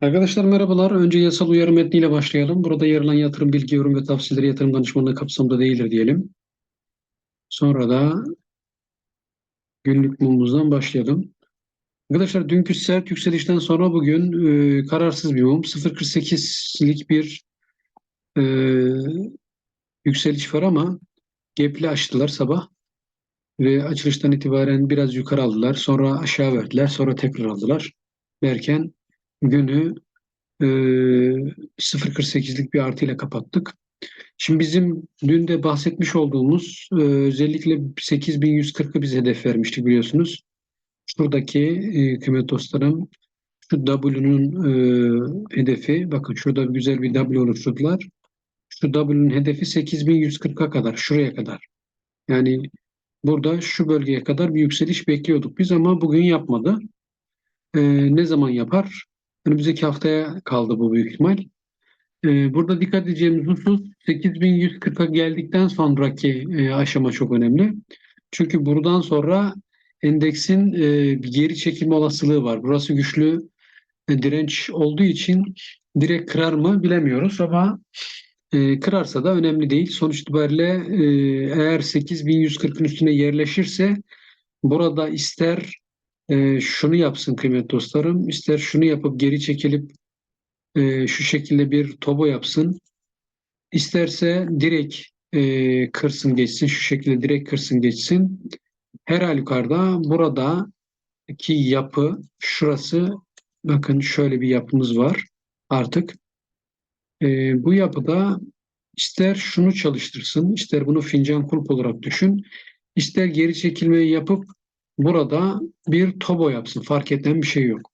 Arkadaşlar merhabalar. Önce yasal uyarı metniyle başlayalım. Burada yer alan yatırım bilgi, yorum ve tavsiyeleri yatırım danışmanlığı kapsamında değildir diyelim. Sonra da günlük mumumuzdan başlayalım. Arkadaşlar dünkü sert yükselişten sonra bugün e, kararsız bir mum. 0.48'lik bir e, yükseliş var ama gap'li açtılar sabah. Ve açılıştan itibaren biraz yukarı aldılar. Sonra aşağı verdiler. Sonra tekrar aldılar. Derken günü e, 0.48'lik bir artıyla kapattık. Şimdi bizim dün de bahsetmiş olduğumuz e, özellikle 8140'ı biz hedef vermiştik biliyorsunuz. Şuradaki e, dostlarım şu W'nun e, hedefi bakın şurada güzel bir W oluşturdular. Şu W'nun hedefi 8140'a kadar şuraya kadar. Yani burada şu bölgeye kadar bir yükseliş bekliyorduk biz ama bugün yapmadı. E, ne zaman yapar? Önümüzdeki haftaya kaldı bu büyük ihtimal. Ee, Burada dikkat edeceğimiz husus 8140'a geldikten sonraki e, aşama çok önemli. Çünkü buradan sonra endeksin e, bir geri çekilme olasılığı var. Burası güçlü e, direnç olduğu için direkt kırar mı bilemiyoruz ama kırarsa da önemli değil. Sonuç itibariyle eğer 8140'ın üstüne yerleşirse burada ister e, şunu yapsın kıymetli dostlarım, ister şunu yapıp geri çekilip e, şu şekilde bir tobo yapsın. İsterse direkt e, kırsın geçsin. Şu şekilde direkt kırsın geçsin. Her halükarda buradaki yapı şurası bakın şöyle bir yapımız var artık. E, bu yapıda ister şunu çalıştırsın, ister bunu fincan kulp olarak düşün, ister geri çekilmeyi yapıp burada bir tobo yapsın. Fark eden bir şey yok.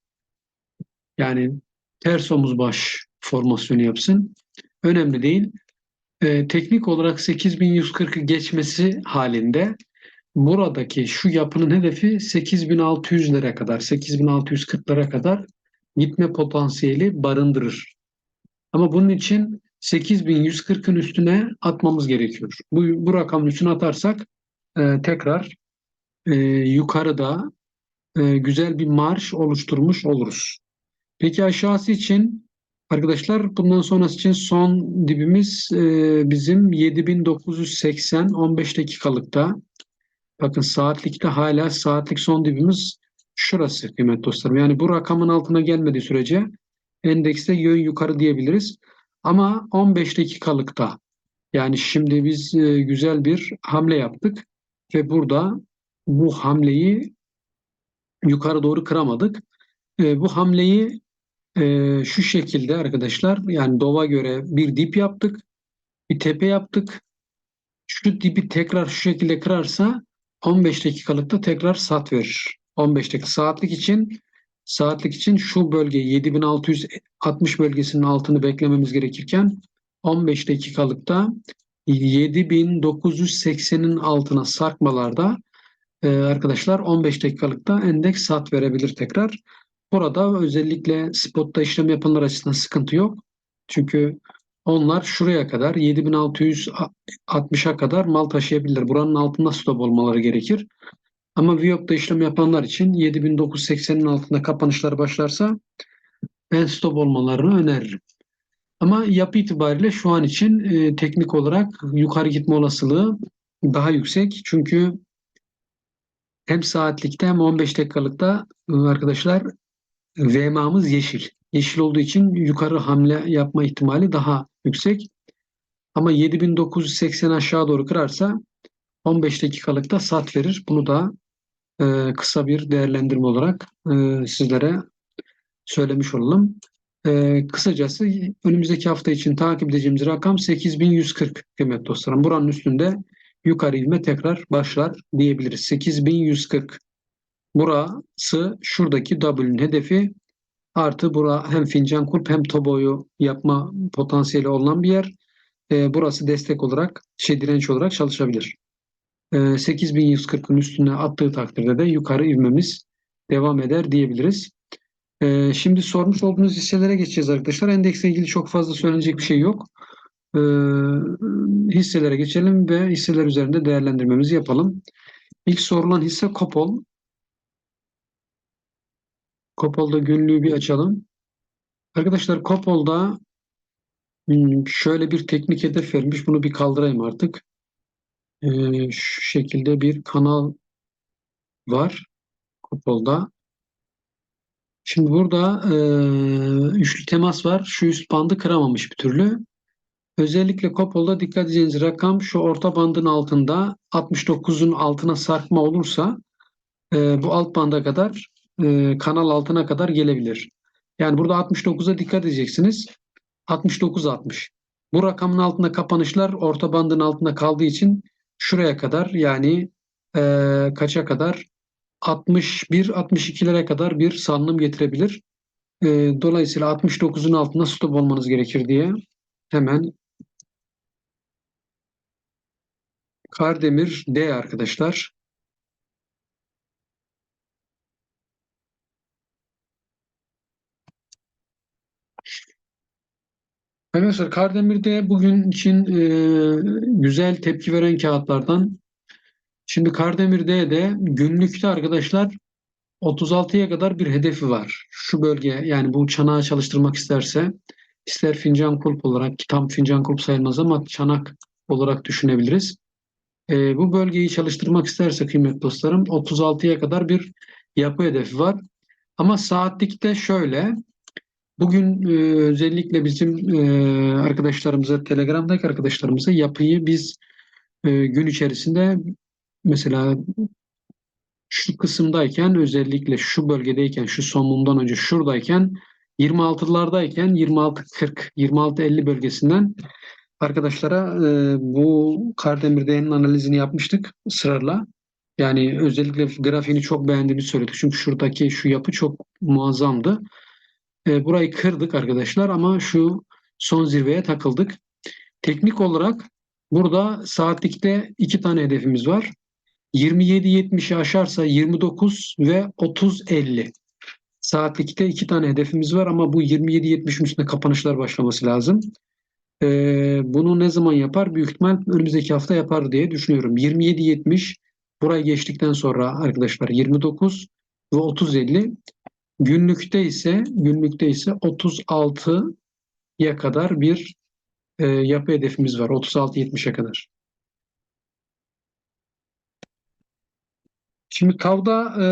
Yani ters omuz baş formasyonu yapsın. Önemli değil. Ee, teknik olarak 8140'ı geçmesi halinde buradaki şu yapının hedefi 8600'lere kadar, 8640'lara kadar gitme potansiyeli barındırır. Ama bunun için 8140'ın üstüne atmamız gerekiyor. Bu, bu rakamın üstüne atarsak e, tekrar e, yukarıda e, güzel bir marş oluşturmuş oluruz. Peki aşağısı için arkadaşlar bundan sonrası için son dibimiz e, bizim 7980 15 dakikalıkta. Bakın saatlikte hala saatlik son dibimiz şurası kıymetli dostlarım. Yani bu rakamın altına gelmediği sürece endekste yön yukarı diyebiliriz. Ama 15 dakikalıkta yani şimdi biz e, güzel bir hamle yaptık ve burada bu hamleyi yukarı doğru kıramadık. E, bu hamleyi e, şu şekilde arkadaşlar yani DOV'a göre bir dip yaptık. Bir tepe yaptık. Şu dibi tekrar şu şekilde kırarsa 15 dakikalıkta tekrar sat verir. 15 dakika saatlik için saatlik için şu bölge 7660 bölgesinin altını beklememiz gerekirken 15 dakikalıkta 7980'in altına sarkmalarda e, arkadaşlar 15 dakikalıkta endeks sat verebilir tekrar. Burada özellikle spotta işlem yapanlar açısından sıkıntı yok. Çünkü onlar şuraya kadar 7660'a kadar mal taşıyabilirler. Buranın altında stop olmaları gerekir. Ama Viyop'ta işlem yapanlar için 7980'in altında kapanışlar başlarsa ben stop olmalarını öneririm. Ama yapı itibariyle şu an için e, teknik olarak yukarı gitme olasılığı daha yüksek. Çünkü hem saatlikte hem 15 dakikalıkta e, arkadaşlar VMA'mız yeşil. Yeşil olduğu için yukarı hamle yapma ihtimali daha yüksek. Ama 7980 aşağı doğru kırarsa 15 dakikalıkta sat verir. Bunu da e, kısa bir değerlendirme olarak e, sizlere söylemiş olalım. E, kısacası önümüzdeki hafta için takip edeceğimiz rakam 8140 kıymet dostlarım. Buranın üstünde yukarı ilme tekrar başlar diyebiliriz. 8140 burası şuradaki W'nin hedefi artı bura hem fincan kulp hem toboyu yapma potansiyeli olan bir yer. E, burası destek olarak şey direnç olarak çalışabilir. E, 8140'ın üstüne attığı takdirde de yukarı ivmemiz devam eder diyebiliriz. E, şimdi sormuş olduğunuz hisselere geçeceğiz arkadaşlar. Endeksle ilgili çok fazla söylenecek bir şey yok. Hisselere geçelim ve hisseler üzerinde değerlendirmemizi yapalım. İlk sorulan hisse Kopol. Kopol'da günlüğü bir açalım. Arkadaşlar Kopol'da hmm, şöyle bir teknik hedef vermiş. Bunu bir kaldırayım artık. Ee, şu şekilde bir kanal var Kopol'da. Şimdi burada e, üçlü temas var. Şu üst bandı kıramamış bir türlü. Özellikle Kopol'da dikkat edeceğiniz rakam şu orta bandın altında 69'un altına sarkma olursa e, bu alt banda kadar e, kanal altına kadar gelebilir. Yani burada 69'a dikkat edeceksiniz. 69-60. Bu rakamın altında kapanışlar orta bandın altında kaldığı için şuraya kadar yani e, kaça kadar 61-62'lere kadar bir salınım getirebilir. E, dolayısıyla 69'un altında stop olmanız gerekir diye hemen Kardemir D arkadaşlar. Arkadaşlar Kardemir'de bugün için e, güzel tepki veren kağıtlardan. Şimdi Kardemir'de de günlükte arkadaşlar 36'ya kadar bir hedefi var. Şu bölge yani bu çanağı çalıştırmak isterse ister fincan kulp olarak ki tam fincan kulp sayılmaz ama çanak olarak düşünebiliriz. E, bu bölgeyi çalıştırmak isterse kıymetli dostlarım 36'ya kadar bir yapı hedefi var. Ama saatlikte şöyle Bugün e, özellikle bizim e, arkadaşlarımıza, Telegram'daki arkadaşlarımıza yapıyı biz e, gün içerisinde mesela şu kısımdayken özellikle şu bölgedeyken, şu son mumdan önce şuradayken 26'lardayken 26-40, 26-50 bölgesinden arkadaşlara e, bu Kardemir analizini yapmıştık ısrarla. Yani özellikle grafiğini çok beğendiğini söyledik. Çünkü şuradaki şu yapı çok muazzamdı. E, burayı kırdık arkadaşlar ama şu son zirveye takıldık. Teknik olarak burada saatlikte iki tane hedefimiz var. 27-70'i aşarsa 29 ve 30-50. Saatlikte iki tane hedefimiz var ama bu 27-70'in üstünde kapanışlar başlaması lazım. Ee, bunu ne zaman yapar? Büyük ihtimal önümüzdeki hafta yapar diye düşünüyorum. 27-70 burayı geçtikten sonra arkadaşlar 29 ve 30-50 Günlükte ise günlükte ise 36'ya kadar bir e, yapı hedefimiz var. 36-70'e kadar. Şimdi tavda e,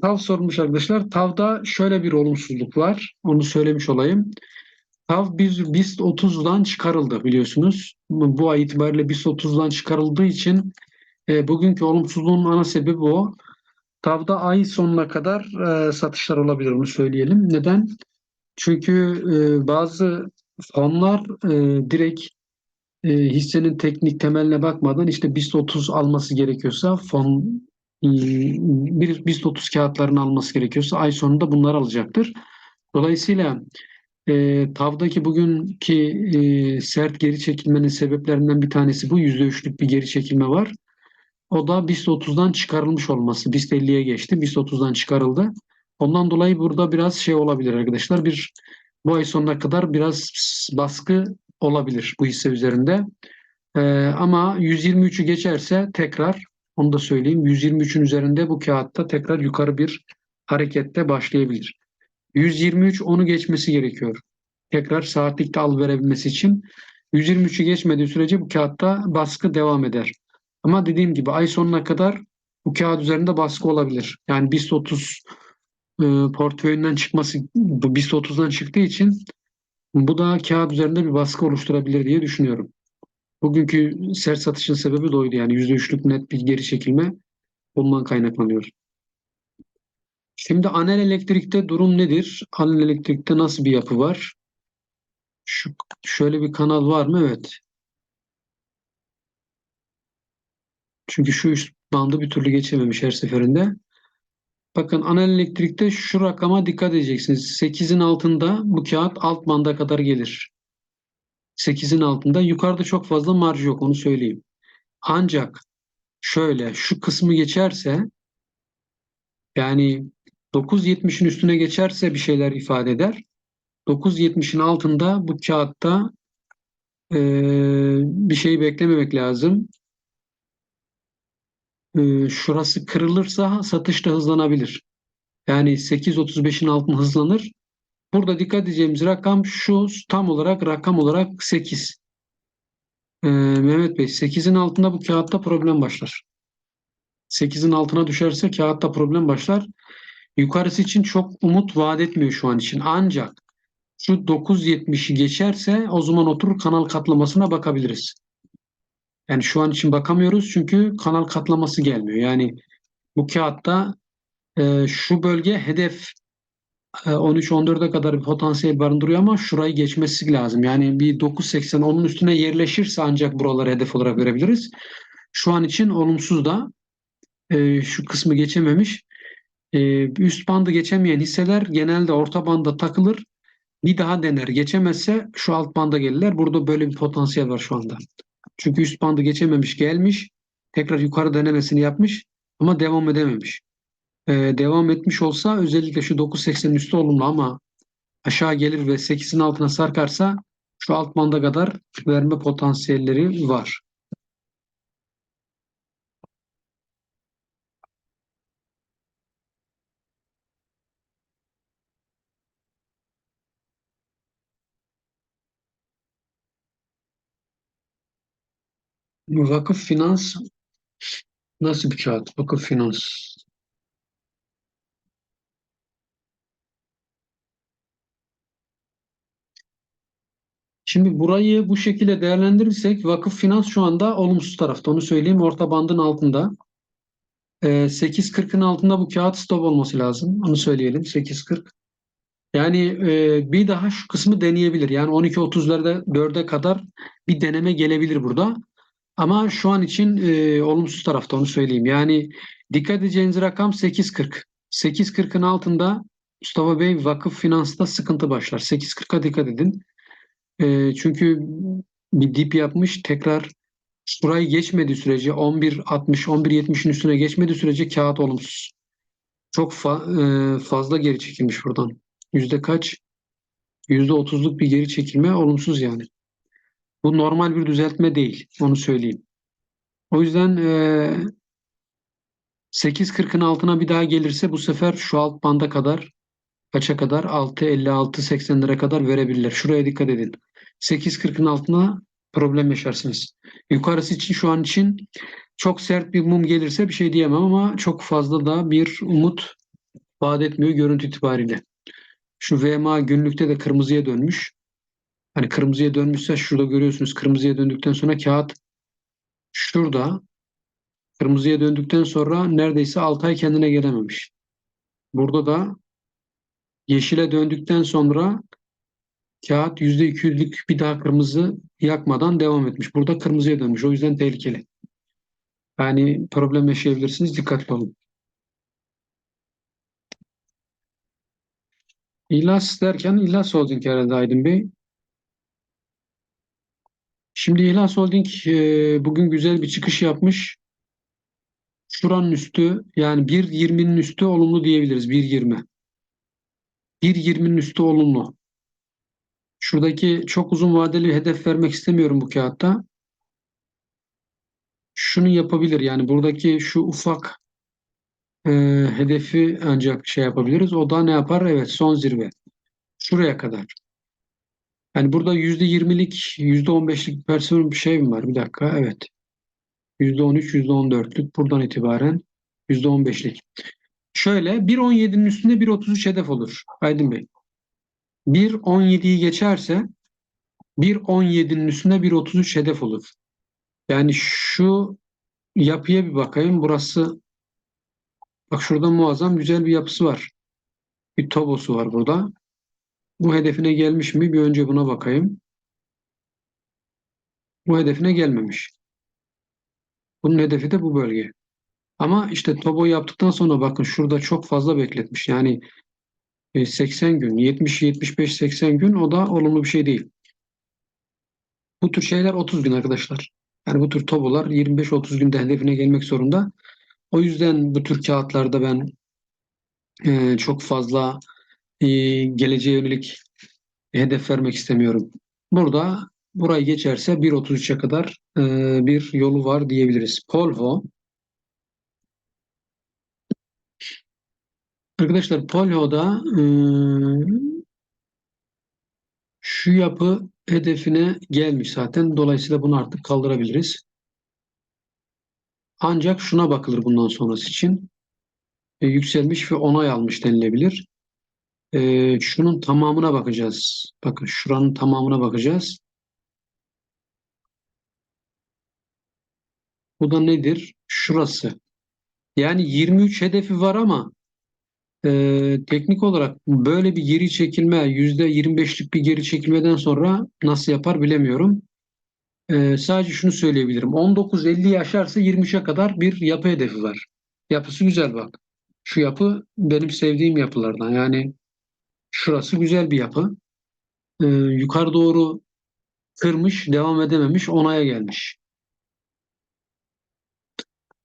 tav sormuş arkadaşlar. Tavda şöyle bir olumsuzluk var. Onu söylemiş olayım. Tav biz BIST 30'dan çıkarıldı biliyorsunuz. Bu ay itibariyle BIST 30'dan çıkarıldığı için e, bugünkü olumsuzluğun ana sebebi o. Tav'da ay sonuna kadar e, satışlar olabilir onu söyleyelim. Neden? Çünkü e, bazı fonlar e, direkt e, hissenin teknik temeline bakmadan işte BIST 30 alması gerekiyorsa fon e, bir BIST 30 kağıtlarını alması gerekiyorsa ay sonunda bunları alacaktır. Dolayısıyla e, TAV'daki bugünkü e, sert geri çekilmenin sebeplerinden bir tanesi bu. %3'lük bir geri çekilme var. O da BIST 30'dan çıkarılmış olması. BIST 50'ye geçti. BIST 30'dan çıkarıldı. Ondan dolayı burada biraz şey olabilir arkadaşlar. Bir bu ay sonuna kadar biraz baskı olabilir bu hisse üzerinde. Ee, ama 123'ü geçerse tekrar onu da söyleyeyim 123'ün üzerinde bu kağıtta tekrar yukarı bir harekette başlayabilir. 123 onu geçmesi gerekiyor. Tekrar saatlikte al verebilmesi için 123'ü geçmediği sürece bu kağıtta baskı devam eder. Ama dediğim gibi ay sonuna kadar bu kağıt üzerinde baskı olabilir. Yani BIST 30 e, portföyünden çıkması bu BIST 30'dan çıktığı için bu da kağıt üzerinde bir baskı oluşturabilir diye düşünüyorum. Bugünkü sert satışın sebebi de oydu. Yani %3'lük net bir geri çekilme bundan kaynaklanıyor. Şimdi Anel Elektrik'te durum nedir? Anel Elektrik'te nasıl bir yapı var? Şu, şöyle bir kanal var mı? Evet. Çünkü şu üst bandı bir türlü geçememiş her seferinde. Bakın ana elektrikte şu rakama dikkat edeceksiniz. 8'in altında bu kağıt alt banda kadar gelir. 8'in altında. Yukarıda çok fazla marj yok onu söyleyeyim. Ancak şöyle şu kısmı geçerse yani 9.70'in üstüne geçerse bir şeyler ifade eder. 9.70'in altında bu kağıtta e, bir şey beklememek lazım e, şurası kırılırsa satış da hızlanabilir. Yani 8.35'in altında hızlanır. burada dikkat edeceğimiz rakam şu tam olarak rakam olarak 8. Ee, Mehmet Bey 8'in altında bu kağıtta problem başlar. 8'in altına düşerse kağıtta problem başlar. Yukarısı için çok umut vaat etmiyor şu an için. Ancak şu 9.70'i geçerse o zaman oturur kanal katlamasına bakabiliriz. Yani şu an için bakamıyoruz çünkü kanal katlaması gelmiyor. Yani bu kağıtta e, şu bölge hedef e, 13-14'e kadar bir potansiyel barındırıyor ama şurayı geçmesi lazım. Yani bir 9.80 onun üstüne yerleşirse ancak buraları hedef olarak görebiliriz. Şu an için olumsuz da e, şu kısmı geçememiş. E, üst bandı geçemeyen hisseler genelde orta banda takılır. Bir daha dener. Geçemezse şu alt banda gelirler. Burada böyle bir potansiyel var şu anda. Çünkü üst bandı geçememiş gelmiş. Tekrar yukarı denemesini yapmış ama devam edememiş. Ee, devam etmiş olsa özellikle şu 9.80'in üstü olumlu ama aşağı gelir ve 8'in altına sarkarsa şu alt banda kadar verme potansiyelleri var. Vakıf Finans nasıl bir kağıt? Vakıf Finans. Şimdi burayı bu şekilde değerlendirirsek Vakıf Finans şu anda olumsuz tarafta. Onu söyleyeyim. Orta bandın altında. Ee, 8.40'ın altında bu kağıt stop olması lazım. Onu söyleyelim. 8.40. Yani e, bir daha şu kısmı deneyebilir. Yani 12.30'larda 4'e kadar bir deneme gelebilir burada. Ama şu an için e, olumsuz tarafta onu söyleyeyim. Yani dikkat edeceğiniz rakam 8.40. 8.40'ın altında Mustafa Bey vakıf finansta sıkıntı başlar. 8.40'a dikkat edin. E, çünkü bir dip yapmış tekrar şurayı geçmediği sürece 11.60 11.70'in üstüne geçmediği sürece kağıt olumsuz. Çok fa e, fazla geri çekilmiş buradan. Yüzde kaç? Yüzde otuzluk bir geri çekilme olumsuz yani. Bu normal bir düzeltme değil. Onu söyleyeyim. O yüzden e, 8.40'ın altına bir daha gelirse bu sefer şu alt banda kadar kaça kadar? 6.56-80'lere kadar verebilirler. Şuraya dikkat edin. 8.40'ın altına problem yaşarsınız. Yukarısı için şu an için çok sert bir mum gelirse bir şey diyemem ama çok fazla da bir umut vaat etmiyor görüntü itibariyle. Şu VMA günlükte de kırmızıya dönmüş. Hani kırmızıya dönmüşse şurada görüyorsunuz kırmızıya döndükten sonra kağıt şurada kırmızıya döndükten sonra neredeyse 6 ay kendine gelememiş. Burada da yeşile döndükten sonra kağıt %200'lük bir daha kırmızı yakmadan devam etmiş. Burada kırmızıya dönmüş. O yüzden tehlikeli. Yani problem yaşayabilirsiniz. Dikkatli olun. İhlas derken İhlas Holding herhalde Aydın Bey. Şimdi İhlas Holding e, bugün güzel bir çıkış yapmış. Şuranın üstü yani 1.20'nin üstü olumlu diyebiliriz. 1.20. 1.20'nin üstü olumlu. Şuradaki çok uzun vadeli hedef vermek istemiyorum bu kağıtta. Şunu yapabilir yani buradaki şu ufak e, hedefi ancak şey yapabiliriz. O da ne yapar? Evet son zirve. Şuraya kadar. Yani burada %20'lik, %15'lik versiyon bir şey mi var? Bir dakika. Evet. %13, %14'lük. Buradan itibaren %15'lik. Şöyle 1.17'nin üstünde 1.33 hedef olur. Aydın Bey. 1.17'yi geçerse 1.17'nin üstünde 1.33 hedef olur. Yani şu yapıya bir bakayım. Burası bak şurada muazzam güzel bir yapısı var. Bir tobosu var burada. Bu hedefine gelmiş mi? Bir önce buna bakayım. Bu hedefine gelmemiş. Bunun hedefi de bu bölge. Ama işte Tobo yaptıktan sonra bakın şurada çok fazla bekletmiş. Yani 80 gün, 70, 75, 80 gün o da olumlu bir şey değil. Bu tür şeyler 30 gün arkadaşlar. Yani bu tür tobolar 25-30 günde hedefine gelmek zorunda. O yüzden bu tür kağıtlarda ben e, çok fazla e, geleceğe yönelik hedef vermek istemiyorum. Burada burayı geçerse 1.33'e kadar e, bir yolu var diyebiliriz. Polvo Arkadaşlar Polho'da e, Şu yapı hedefine gelmiş zaten. Dolayısıyla bunu artık kaldırabiliriz. Ancak şuna bakılır bundan sonrası için. E, yükselmiş ve onay almış denilebilir. E, şunun tamamına bakacağız. Bakın şuranın tamamına bakacağız. Bu da nedir? Şurası. Yani 23 hedefi var ama e, teknik olarak böyle bir geri çekilme %25'lik bir geri çekilmeden sonra nasıl yapar bilemiyorum. E, sadece şunu söyleyebilirim. 19.50'yi aşarsa 23'e kadar bir yapı hedefi var. Yapısı güzel bak. Şu yapı benim sevdiğim yapılardan. Yani şurası güzel bir yapı. E, yukarı doğru kırmış, devam edememiş, onaya gelmiş.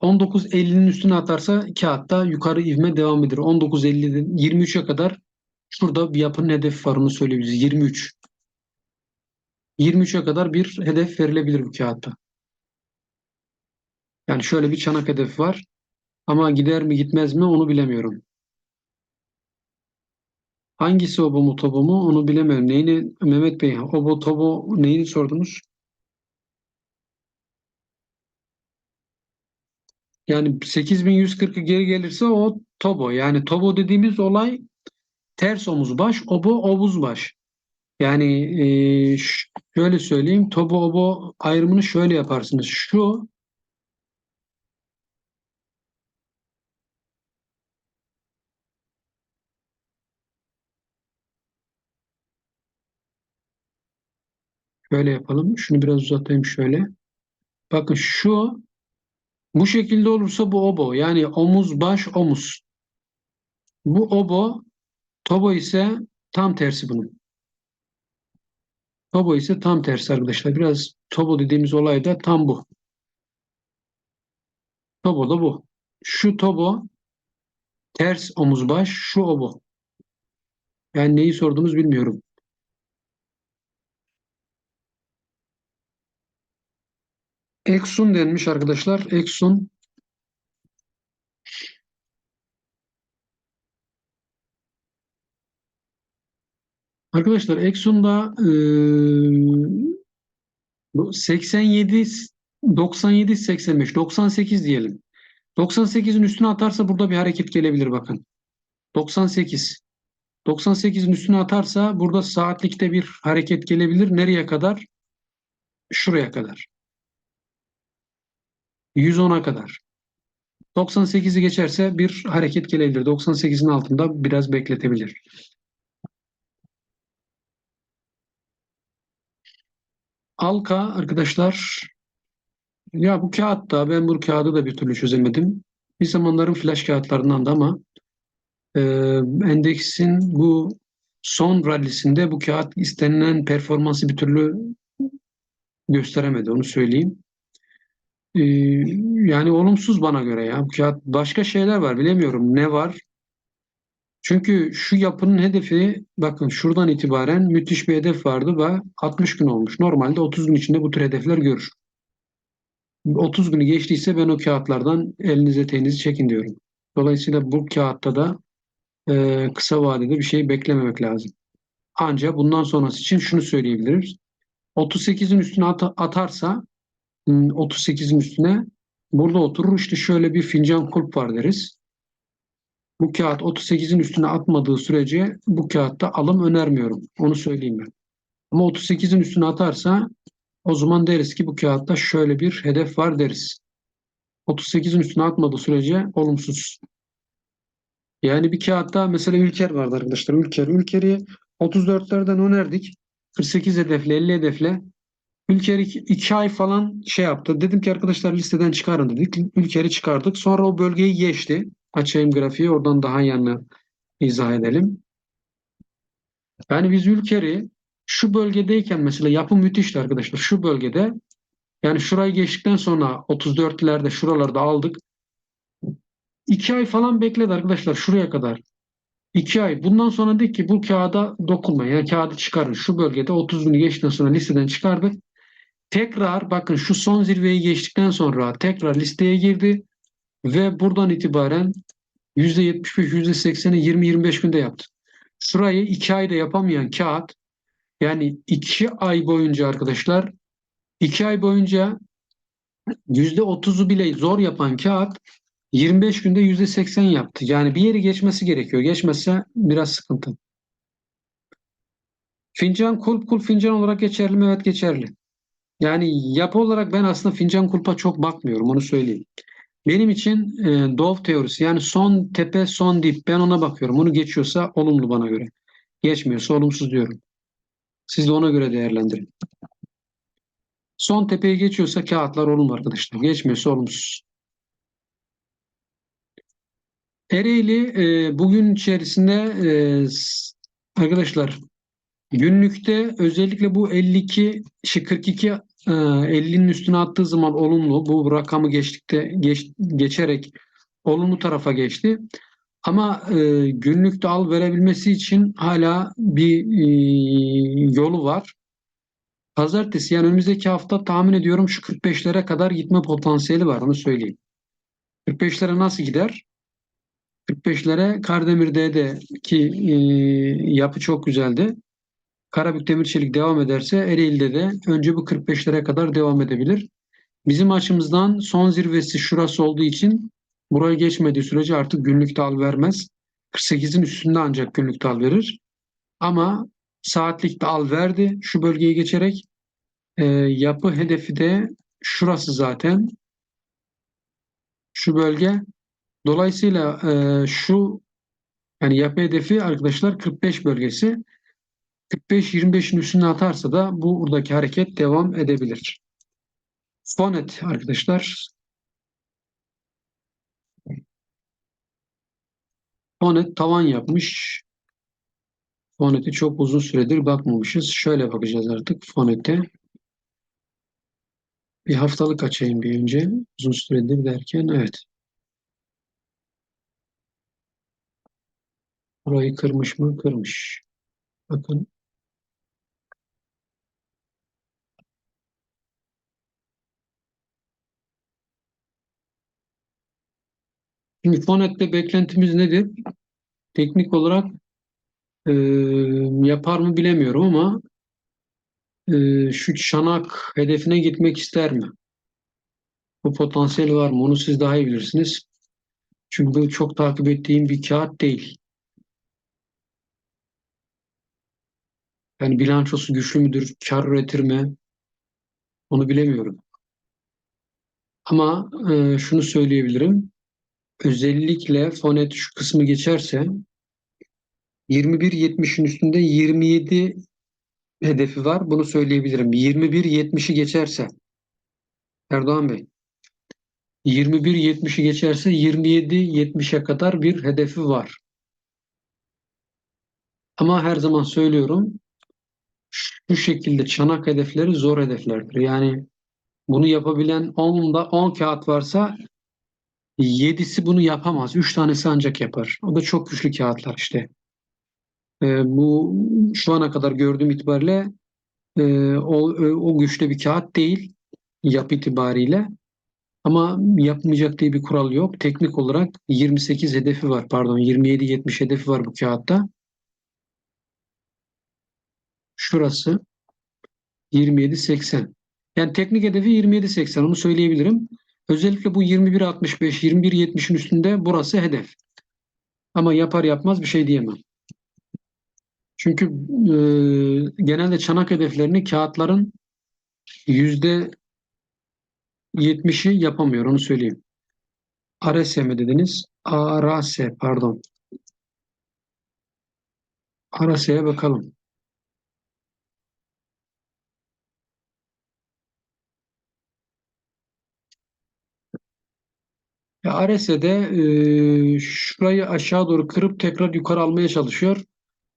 19.50'nin üstüne atarsa kağıtta yukarı ivme devam eder. 19.50'den 23'e kadar şurada bir yapının hedefi var onu söyleyebiliriz. 23. 23'e kadar bir hedef verilebilir bu kağıtta. Yani şöyle bir çanak hedefi var. Ama gider mi gitmez mi onu bilemiyorum. Hangisi obo mu tobo mu onu bilemiyorum. Neyini Mehmet Bey obo tobo neyini sordunuz? Yani 8140'ı geri gelirse o tobo. Yani tobo dediğimiz olay ters omuz baş, obo obuz baş. Yani e, şöyle söyleyeyim. Tobo obo ayrımını şöyle yaparsınız. Şu şöyle yapalım. Şunu biraz uzatayım şöyle. Bakın şu bu şekilde olursa bu obo. Yani omuz baş omuz. Bu obo tobo ise tam tersi bunun. Tobo ise tam tersi arkadaşlar. Biraz tobo dediğimiz olay da tam bu. Tobo da bu. Şu tobo ters omuz baş, şu obo. Yani neyi sordunuz bilmiyorum. Eksun denmiş arkadaşlar. Eksun Arkadaşlar Exxon'da e, 87 97 85 98 diyelim. 98'in üstüne atarsa burada bir hareket gelebilir bakın. 98 98'in üstüne atarsa burada saatlikte bir hareket gelebilir. Nereye kadar? Şuraya kadar. 110'a kadar. 98'i geçerse bir hareket gelebilir. 98'in altında biraz bekletebilir. Alka arkadaşlar ya bu kağıtta ben bu kağıdı da bir türlü çözemedim. Bir zamanların flash kağıtlarından da ama e, endeksin bu son rallisinde bu kağıt istenilen performansı bir türlü gösteremedi onu söyleyeyim. E, yani olumsuz bana göre ya. Kağıt başka şeyler var bilemiyorum ne var. Çünkü şu yapının hedefi bakın şuradan itibaren müthiş bir hedef vardı ve 60 gün olmuş. Normalde 30 gün içinde bu tür hedefler görür. 30 günü geçtiyse ben o kağıtlardan elinize teyinizi çekin diyorum. Dolayısıyla bu kağıtta da e, kısa vadede bir şey beklememek lazım. Ancak bundan sonrası için şunu söyleyebiliriz. 38'in üstüne at atarsa 38'in hmm, üstüne burada oturur işte şöyle bir fincan kulp var deriz. Bu kağıt 38'in üstüne atmadığı sürece bu kağıtta alım önermiyorum. Onu söyleyeyim ben. Ama 38'in üstüne atarsa o zaman deriz ki bu kağıtta şöyle bir hedef var deriz. 38'in üstüne atmadığı sürece olumsuz. Yani bir kağıtta mesela Ülker vardı arkadaşlar. Ülker. Ülker'i 34'lerden önerdik. 48 hedefle 50 hedefle. Ülker 2 ay falan şey yaptı. Dedim ki arkadaşlar listeden çıkarın dedik. Ülker'i çıkardık. Sonra o bölgeyi geçti. Açayım grafiği oradan daha yanına izah edelim. Yani biz Ülker'i şu bölgedeyken mesela yapı müthişti arkadaşlar. Şu bölgede yani şurayı geçtikten sonra 34'lerde şuralarda aldık. 2 ay falan bekledi arkadaşlar şuraya kadar. 2 ay. Bundan sonra dedik ki bu kağıda dokunma. Yani kağıdı çıkarın. Şu bölgede 30 günü geçtikten sonra listeden çıkardık. Tekrar bakın şu son zirveyi geçtikten sonra tekrar listeye girdi. Ve buradan itibaren %75, %80'i 20-25 günde yaptı. Şurayı 2 ayda yapamayan kağıt Yani iki ay boyunca arkadaşlar iki ay boyunca yüzde otuzu bile zor yapan kağıt 25 günde yüzde 80 yaptı. Yani bir yeri geçmesi gerekiyor. Geçmezse biraz sıkıntı. Fincan kulp kulp fincan olarak geçerli mi? Evet geçerli. Yani yapı olarak ben aslında fincan kulpa çok bakmıyorum onu söyleyeyim. Benim için e, Dove teorisi yani son tepe son dip ben ona bakıyorum. Onu geçiyorsa olumlu bana göre. Geçmiyorsa olumsuz diyorum. Siz de ona göre değerlendirin. Son tepeyi geçiyorsa kağıtlar olumlu arkadaşlar. Geçmiyorsa olumsuz. Ereğli e, bugün içerisinde e, arkadaşlar günlükte özellikle bu 52 şey 42 e, 50'nin üstüne attığı zaman olumlu. Bu rakamı geçtikte geç, geçerek olumlu tarafa geçti. Ama e, günlükte al verebilmesi için hala bir e, yolu var. Pazartesi yani önümüzdeki hafta tahmin ediyorum şu 45'lere kadar gitme potansiyeli var onu söyleyeyim. 45'lere nasıl gider? 45'lere Kardemir'de ki e, yapı çok güzeldi. Karabük Demir Çelik devam ederse Ereğli'de de önce bu 45'lere kadar devam edebilir. Bizim açımızdan son zirvesi şurası olduğu için buraya geçmediği sürece artık günlük dal vermez. 48'in üstünde ancak günlük dal verir. Ama saatlik dal verdi şu bölgeyi geçerek. E, yapı hedefi de şurası zaten. Şu bölge. Dolayısıyla e, şu yani yapı hedefi arkadaşlar 45 bölgesi. 45-25'in üstüne atarsa da bu buradaki hareket devam edebilir. Fonet arkadaşlar. Fonet tavan yapmış. Fonet'e çok uzun süredir bakmamışız. Şöyle bakacağız artık Fonet'e. Bir haftalık açayım bir önce. Uzun süredir derken evet. Burayı kırmış mı? Kırmış. Bakın Şimdi Fonet'te beklentimiz nedir? Teknik olarak e, yapar mı bilemiyorum ama e, şu çanak hedefine gitmek ister mi? Bu potansiyeli var mı? Onu siz daha iyi bilirsiniz. Çünkü bu çok takip ettiğim bir kağıt değil. Yani bilançosu güçlü müdür, kar üretir mi? Onu bilemiyorum. Ama e, şunu söyleyebilirim. Özellikle fonet şu kısmı geçerse 21.70'in üstünde 27 hedefi var. Bunu söyleyebilirim. 21.70'i geçerse Erdoğan Bey 21.70'i geçerse 27.70'e kadar bir hedefi var. Ama her zaman söylüyorum şu şekilde çanak hedefleri zor hedeflerdir. Yani bunu yapabilen 10'da 10 kağıt varsa 7'si bunu yapamaz. 3 tanesi ancak yapar. O da çok güçlü kağıtlar işte. E, bu şu ana kadar gördüğüm itibariyle e, o, o güçlü bir kağıt değil yapı itibariyle. Ama yapmayacak diye bir kural yok. Teknik olarak 28 hedefi var. Pardon 27-70 hedefi var bu kağıtta. Şurası 27-80. Yani teknik hedefi 27-80 onu söyleyebilirim. Özellikle bu 21-65, 21-70'in üstünde burası hedef. Ama yapar yapmaz bir şey diyemem. Çünkü e, genelde çanak hedeflerini kağıtların yüzde yetmişi yapamıyor onu söyleyeyim. ARS mi dediniz? ARS pardon. ARS'ye bakalım. ARS'de e, şurayı aşağı doğru kırıp tekrar yukarı almaya çalışıyor.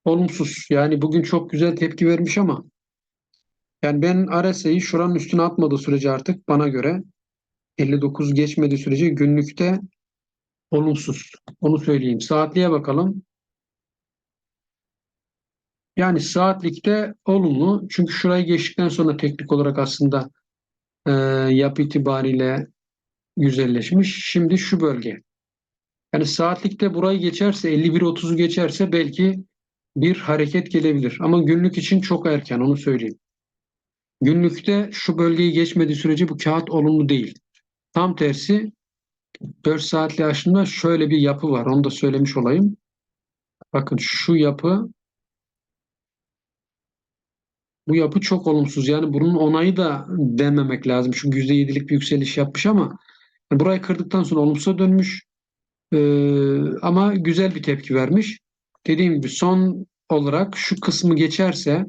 Olumsuz. Yani bugün çok güzel tepki vermiş ama yani ben ARS'yi şuranın üstüne atmadığı sürece artık bana göre 59 geçmediği sürece günlükte olumsuz. Onu söyleyeyim. Saatliğe bakalım. Yani saatlikte olumlu. Çünkü şurayı geçtikten sonra teknik olarak aslında e, yapı itibariyle güzelleşmiş. Şimdi şu bölge. Yani saatlikte burayı geçerse 51-30'u geçerse belki bir hareket gelebilir. Ama günlük için çok erken onu söyleyeyim. Günlükte şu bölgeyi geçmediği sürece bu kağıt olumlu değil. Tam tersi 4 saatli aşımda şöyle bir yapı var. Onu da söylemiş olayım. Bakın şu yapı bu yapı çok olumsuz. Yani bunun onayı da dememek lazım. Çünkü %7'lik bir yükseliş yapmış ama burayı kırdıktan sonra olumsuza dönmüş. Ee, ama güzel bir tepki vermiş. Dediğim gibi son olarak şu kısmı geçerse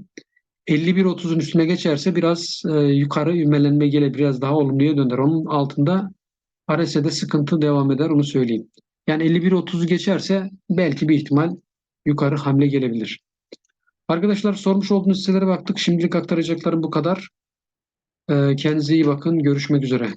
51.30'un üstüne geçerse biraz e, yukarı ivmelenme gelir. Biraz daha olumluya döner. Onun altında RSI'de sıkıntı devam eder onu söyleyeyim. Yani 51.30'u geçerse belki bir ihtimal yukarı hamle gelebilir. Arkadaşlar sormuş olduğunuz sitelere baktık. Şimdilik aktaracaklarım bu kadar. Ee, kendinize iyi bakın. Görüşmek üzere.